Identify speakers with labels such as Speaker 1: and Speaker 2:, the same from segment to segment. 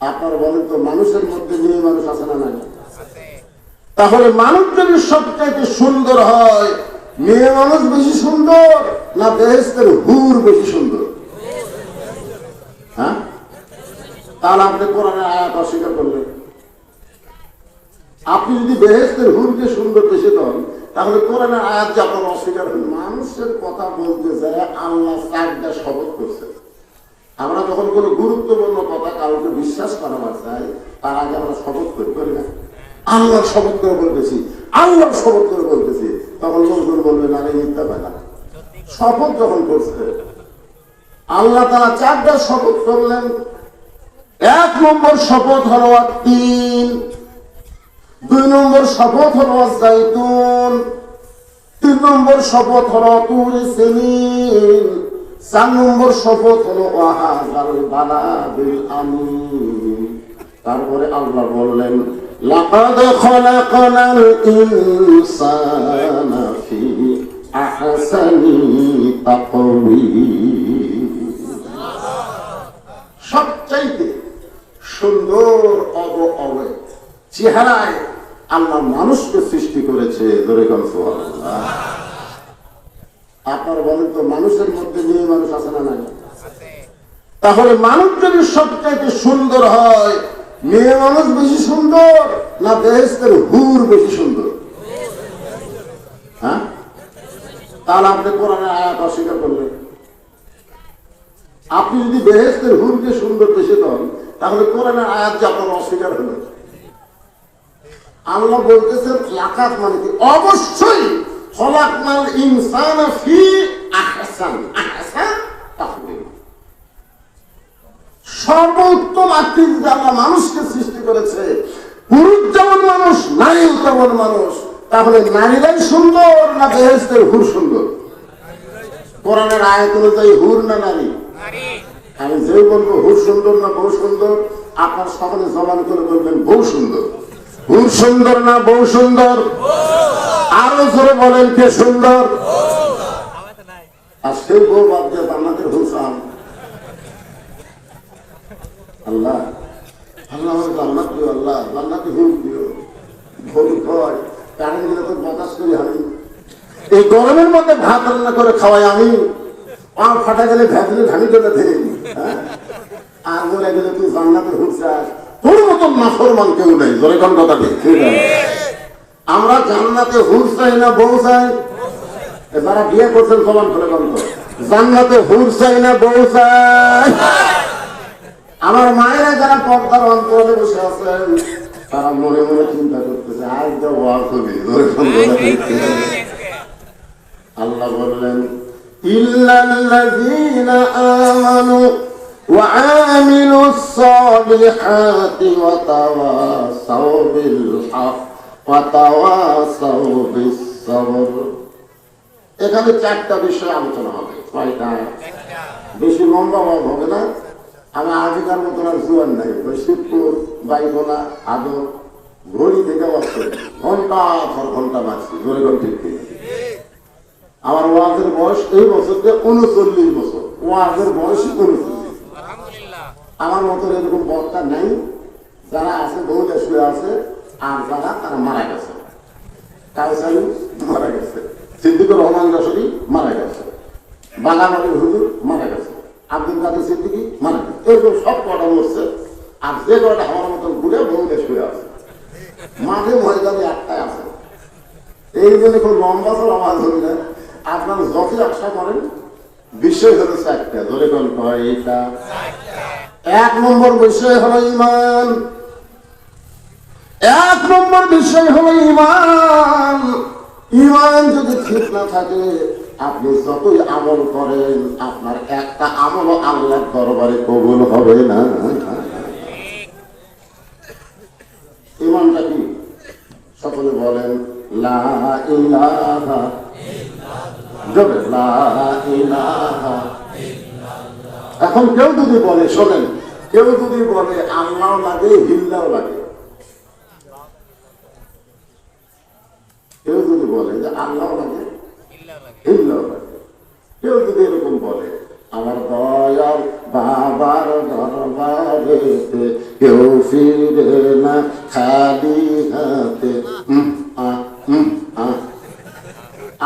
Speaker 1: আপনার বলেন তো, মানুষের মধ্যে মেয়ে মানুষ আছে না নাই? তাহলে মানুষ যদি সবচাইতে সুন্দর হয়, মেয়ে মানুষ বেশি সুন্দর না বেহেস্তের হুর বেশি সুন্দর? হ্যাঁ? তাহলে আপনি কোরআনের আয়াত অস্বীকার করলেন। আপনি যদি বেহেস্তের হুরকে সুন্দর বেশি দেন, তাহলে কোরআনের আয়াত যে আপনার অস্বীকার হন মানুষের কথা বলতে যায়, আল্লাহ চারটা শপথ করছে। আমরা যখন কোনো গুরুত্বপূর্ণ কথা কাউকে বিশ্বাস করাবার চাই, তার আগে আমরা শপথ করি করি না। আল্লাহর শপথ করে বলতেছি আল্লাহর শপথ করে বলতেছি, তখন লোকজন বলবে, না রে, মিথ্যা পায় শপথ যখন করছে, আল্লাহ তারা চারটা শপথ করলেন। এক নম্বর শপথ হলো তিন, দুই নম্বর শপথ হলো জাইতুন, তিন নম্বর শপথ হলো তুর সেলিম চার নম্বর শপথ হলো তারপরে আল্লাহ বললেন সবচাইতে সুন্দর অব অবয় চেহারায় আল্লাহ মানুষকে সৃষ্টি করেছে, ধরে গল্প আপনার বলেন তো, মানুষের মধ্যে মেয়ে মানুষ আছে না নাই? তাহলে মানুষ যদি সবচাইতে সুন্দর হয়, মেয়ে মানুষ বেশি সুন্দর না বেহেস্তের হুর বেশি সুন্দর? হ্যাঁ? তাহলে আপনি কোরআনের আয়াত অস্বীকার করলেন। আপনি যদি বেহেস্তের হুরকে সুন্দর বেশি দেন তাহলে কোরআনের আয়াত যে আপনার অস্বীকার হলো। আল্লাহ বলতেছেন, লাকাত মানে কি? অবশ্যই খলাকনাল ইনসানা ফি আহসান আহসান তাকওয়িম সর্বোত্তম আকৃতিতে আল্লাহ মানুষকে সৃষ্টি করেছে। পুরুষ যেমন মানুষ নারী তেমন মানুষ। তাহলে নারীরাই সুন্দর না বেহেস্তের হুর সুন্দর? কোরআনের আয়াত অনুযায়ী হুর না নারী? আমি যে বলব হুর সুন্দর না বউ সুন্দর? আপনার সকলে জবান করে বলবেন বউ সুন্দর। হুর সুন্দর না বউ সুন্দর? আরও জোরে বলেন কে সুন্দর? আর সেই বউ বাদ দিয়ে আমাদের হুসান আল্লাহ আল্লাহ আল্লাহ করি এই গরমের মধ্যে ভাত রান্না করে খাওয়াই আমি। পা ফাটা গেলে করে হ্যাঁ? আর বলে গেলে তুই জান্নাতে হুসরাস তোর নাফরমান কেউ নেই? আমরা জান্নাতে হুর চাই না বউ চাই? যারা বিয়ে করছেন, সমান করে জান্নাতে হুর চাই না বউ চাই? আমার মায়েরা যারা পর্দার অন্তরে বসে আছেন, তারা মনে মনে চিন্তা করতেছে আজ? আল্লাহ বললেন, ইল্লাল্লাযীনা আমানু ওয়া আমিলুস হক ওয়া তাওয়াসাউ বিস সাবর এখানে চারটা বিষয় আলোচনা হবে কয়টা বেশি লম্বা হবে না। আমি আগেকার মতন আর জুয়ান নাই। শিবপুর বাইকোনা আদর ঘড়ি থেকে করি ঘণ্টা পর ঘণ্টা বাঁচছি জোরে ঘণ্টা আমার ওয়াজের বয়স এই বছরতে উনচল্লিশ বছর। ওয়াজের বয়স উনচল্লিশ। আমার মতো এরকম বক্তা নেই। যারা আছে বহুটা শুয়ে আছে, আর যারা তারা মারা গেছে। কাউসারি মারা গেছে। সিদ্দিকুর রহমান যশোরী মারা গেছে। বাগানের হুজুর মারা গেছে। আব্দুল কাদের সিদ্দিকি মারা গেছে। এরকম সব কটা মরছে আর যে কটা আমার মতন ঘুরে বহুটা শুয়ে আছে। মাঠে ময়দানে একটাই আছে। এই জন্য খুব লম্বা তো আমার ধরি না আপনার যতই আশা করেন বিশ্বের হলো চারটা ধরে কোন কয়টা এক নম্বর বিষয় হলো ইমান এক নম্বর বিষয় হলো ইমান ইমান যদি ঠিক না থাকে, আপনি যতই আমল করেন, আপনার একটা আমল আল্লাহর দরবারে কবুল হবে না। ইমানটা কি? সকলে বলেন, লা ইলাহা লা ইলাহা এখন কেউ যদি বলে, শোনেন, কেউ যদি বলে আল্লাহ লাগে হিল্লাও লাগে। কেউ যদি বলে যে আল্লাহ লাগে হিল্লাও লাগে। কেউ যদি এরকম বলে, আমার দয়াল বাবার দরবারেতে কেউ ফিরে না খালি হাতে।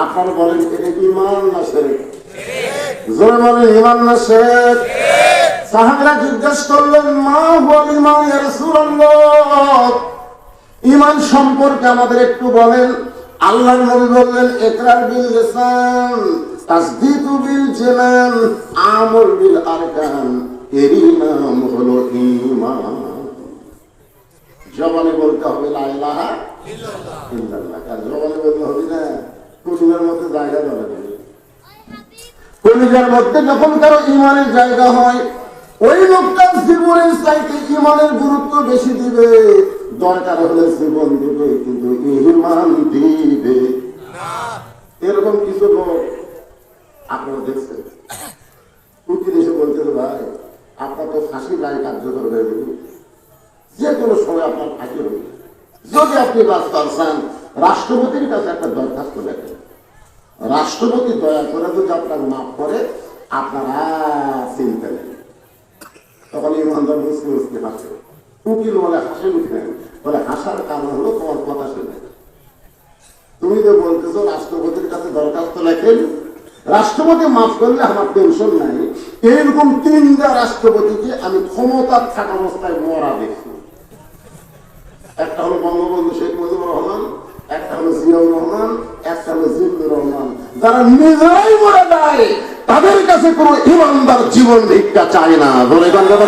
Speaker 1: আপনার বলেন, এটা ইমান না শেখ ইমান সম্পর্কে আমাদের একটু বলেন। আল্লাহর নবী বললেন, ইকরার বিল লিসান তাসদীকু বিল আমল বিল আরকান, এরই নাম হলো জবানে বলতে হবে, লা ইলাহা ইল্লাল্লাহ। আর জবানে বলতে হবে না? কুটুমের মধ্যে জায়গা কলিজার মধ্যে যখন কারও ইমানের জায়গা হয়, ওই লোকটা জীবনের চাইতে ইমানের গুরুত্ব বেশি দিবে। দরকার হলে জীবন দিবে, কিন্তু ইমান দিবে। এরকম কিছু লোক আপনারা দেখছেন। উকিল এসে বলতে ভাই, আপনার তো ফাঁসি গায়ে কার্যকর হয়ে গেল। যে কোনো সময় আপনার ফাঁসি হবে। যদি আপনি বাঁচতে চান, রাষ্ট্রপতির কাছে একটা দরখাস্ত লেখেন। রাষ্ট্রপতি দয়া করে যদি আপনার মাফ করে, আপনারা চিন্তা নেই তখন ইমানদার মুসলিম মুসলিম হাসে উকিল বলে হাসে উঠলেন বলে, হাসার কারণ হলো তোমার কথা শুনে। তুমি যে বলতেছো, রাষ্ট্রপতির কাছে দরখাস্ত লেখেন, রাষ্ট্রপতি মাফ করলে আমার টেনশন নাই। এরকম তিনটা রাষ্ট্রপতিকে আমি ক্ষমতা থাকা অবস্থায় মরা দেখি একটা হলো বঙ্গবন্ধু শেখ মুজিবুর রহমান, একটা হলো জিয়াউর রহমান তাদের কাছে কোনো ইমানদার জীবন ভিক্ষা চায় না। ধরে কথা তো?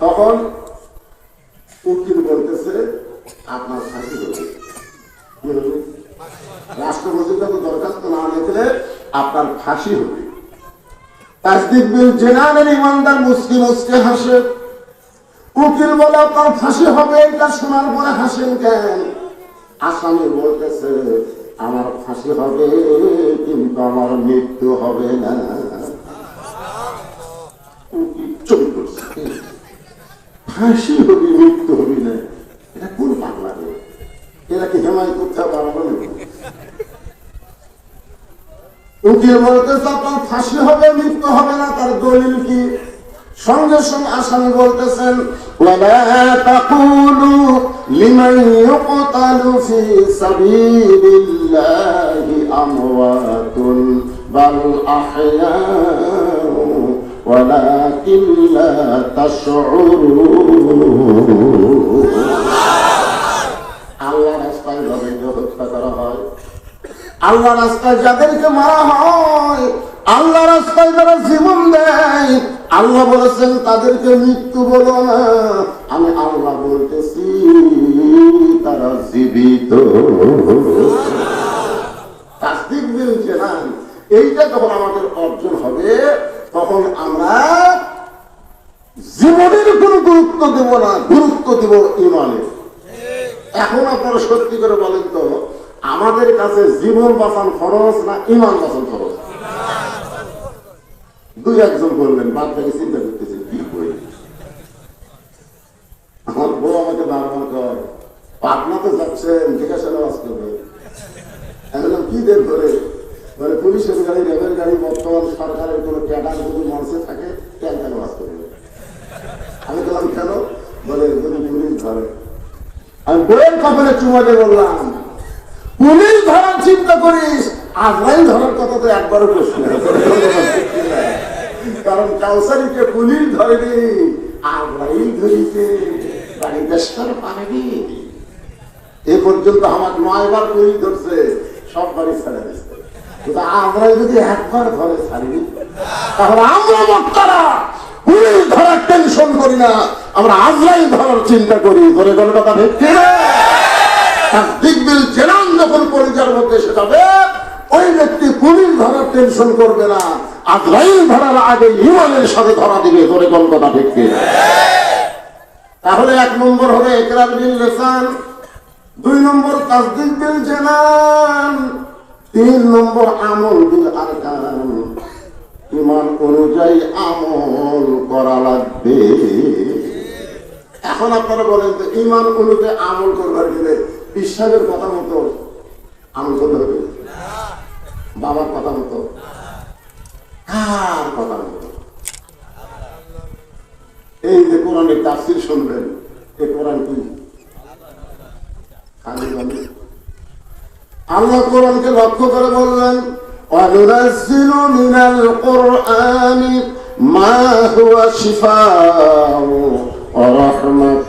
Speaker 1: তখন উকিল বলতেছে আপনার ফাঁসি হবে কি হবে? রাষ্ট্রপতির কাছে দরখাস্ত না লিখলে ফাঁসি হবে তাসদিক বিল জেনানের ইমানদার মুসলিম মুসকে হাসে। উকিল বলে, আপনার ফাঁসি হবে, এটা শোনার পরে হাসেন কেন? আসামি বলতেছে, আমার ফাঁসি হবে, কিন্তু আমার মৃত্যু হবে না। ফাঁসি হবি, মৃত্যু হবি না। এটা কোন রে এরা কি হেমায় করতে পারব না উকিল বলতেছে আপনার ফাঁসি হবে, মৃত্যু হবে না, তার দলিল কি? সঙ্গে সঙ্গে আসামি বলতেছেন লিমান ইউকতালু ফি আল্লাহ রাস্তায় যাদেরকে মারা হয়, আল্লাহ রাস্তায় যারা জীবন দেয়। আল্লাহ বলেছেন, তাদেরকে মৃত্যু বলো না। আমি আল্লাহ বলতেছি, তারা জীবিত। না। এইটা যখন আমাদের অর্জন হবে, তখন আমরা জীবনের কোনো গুরুত্ব দেব না, গুরুত্ব দেব ইমানের। এখন আপনারা সত্যি করে বলেন তো আমাদের কাছে জীবন বাঁচান খরচ না ইমান বাঁচান খরচ দুই একজন বললেন বাদ থেকে চিন্তা করতেছেন, কি করি? আমার বউ আমাকে বারবার কর পাটনাতে যাচ্ছেন জিজ্ঞাসা নামাজ করবে বললাম, কি দেখ ধরে বলে, পুলিশের গাড়ি, রেলের গাড়ি, বর্তমান সরকারের কোনো ক্যাডার যদি মানুষে থাকে কেন বাস করবে আমি বললাম, কেন? বলে, যদি পুলিশ ধরে। আমি বইয়ের কপালে চুমা দিয়ে বললাম পুলিশ ধরার চিন্তা করিস। আজরাইল ধরার কথা তো একবারও প্রশ্ন কারণ কাউসারিকে পুলিশ ধরেনি ধরিতে বাড়িতে পারেনি এ পর্যন্ত আমার নয়বার পুলিশ ধরছে, সব বাড়ি ছেড়ে দিচ্ছে আজরাইল যদি একবার ধরে ছাড়িনি তাহলে আমরা বক্তারা পুলিশ ধরার টেনশন করি না। আমরা ধরার চিন্তা করি। ধরে কোনো কথা? দিকবিল জেনান যখন পরিচার মধ্যে এসে যাবে, ওই ব্যক্তি পুলিশ ধরার টেনশন করবে না। আজরাইল ধরার আগে ইমানের সাথে ধরা দিবে, ধরে কোন তাহলে এক নম্বর হবে একরার বিল লেসান দুই নম্বর তাসদিক বিল জেনান তিন নম্বর আমল বিল আরকান ইমান অনুযায়ী আমল করা লাগবে। এখন আপনারা বলেন তো ইমান অনুযায়ী আমল করবার গেলে বিশ্বাসের কথা মতো আমি চলে হবে বাবার কথা মতো। কার কথা মতো? এই যে কোরআনে তাসির শুনবেন, এ কোরআন কি? আল্লাহ কোরআনকে লক্ষ্য করে বললেন وننزل من القرآن ما هو شفاء ورحمة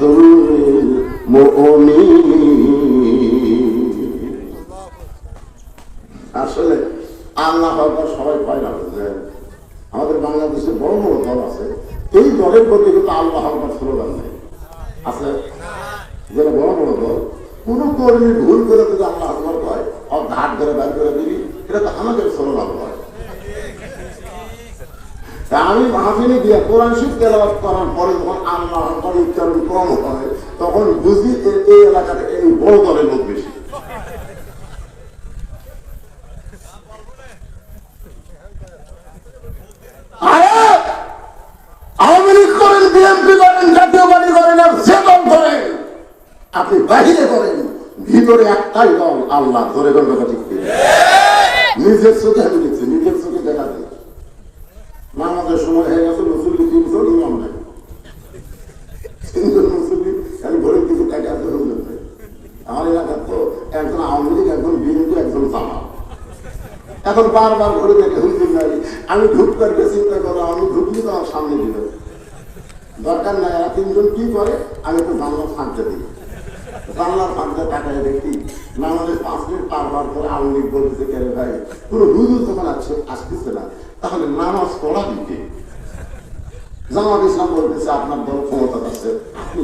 Speaker 1: আসলে আল্লাহ হয়তো সবাই পায় না আমাদের বাংলাদেশে বড় বড় দল আছে, এই দলের প্রতি কিন্তু আল্লাহ হকবার স্লোগান নেই। আছে যেটা বড় বড় দল, কোন কর্মী ভুল করে যদি আল্লাহ আকবর কয় আর ঘাট ধরে বের করে দিবি, এটা তো আমাদের স্লোগান হয় আমি মাহফিলে দিয়ে কোরআন শিখ তেলাওয়াত করার পরে যখন আল্লাহ আকবর উচ্চারণ কম হয় তখন বুঝি এই এলাকাতে এই বড় দলের লোক বেশি। আওয়ামী আপনি করেন। ভিতরে একটাই আল্লাহ, ধরে নিজের নিজের দেখা সময় হয়ে গেছে মুসল্লি তিনজন ইমাম নাই তিনজন মুসল্লি আমি ঘরে কিছু টাকা আছে হুজুর নাই। আমার এলাকার তো একজন আওয়ামী লীগ, একজন বিএনপি একজন জামাত এখন বারবার ঘুরে দেখে হুজুর নাই, আমি ঢুকবার চিন্তা করো আমি ঢুকলি তো সামনে দিবে দরকার নাই, এরা তিনজন কি করে, আমি একটু জানলার ফাঁকতে দিই। জানলার ফাঁকতে টাকায় দেখি নামাজের পাঁচ মিনিট পার হওয়ার আওয়ামী লীগ বলতেছে কে রে ভাই পুরো হুজুর যখন আসছে, আসতেছে না, তাহলে নামাজ পড়া দিতে জামাত ইসলাম বলতেছে, আপনার দল ক্ষমতা আছে, আপনি।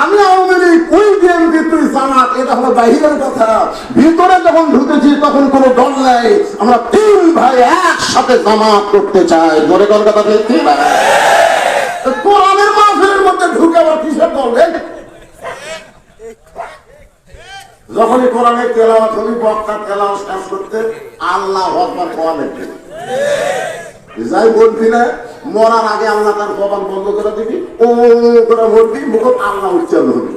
Speaker 1: আমি আওয়ামী লীগ, ওই বিএনপি, তুই জামাত, এটা হলো বাহিরের কথা। ভিতরে যখন ঢুকেছি, তখন কোনো দল নাই। আমরা তিন ভাই একসাথে জামাত করতে চাই। জোরে কলকাতা দেখছি কোরআনের মাহফিলের মধ্যে ঢুকে আবার কিসের দল? যখনই কোরআনের তেলাওয়াত হবি বক্তার তেলাওয়াত শেষ করতে আল্লাহ কোয়া দেখবে যাই বলবি না, মরার আগে আল্লাহ তার কপাল বন্ধ করে দিবি ও করে বলবি মুখ আল্লাহ উচ্চারণ হবে।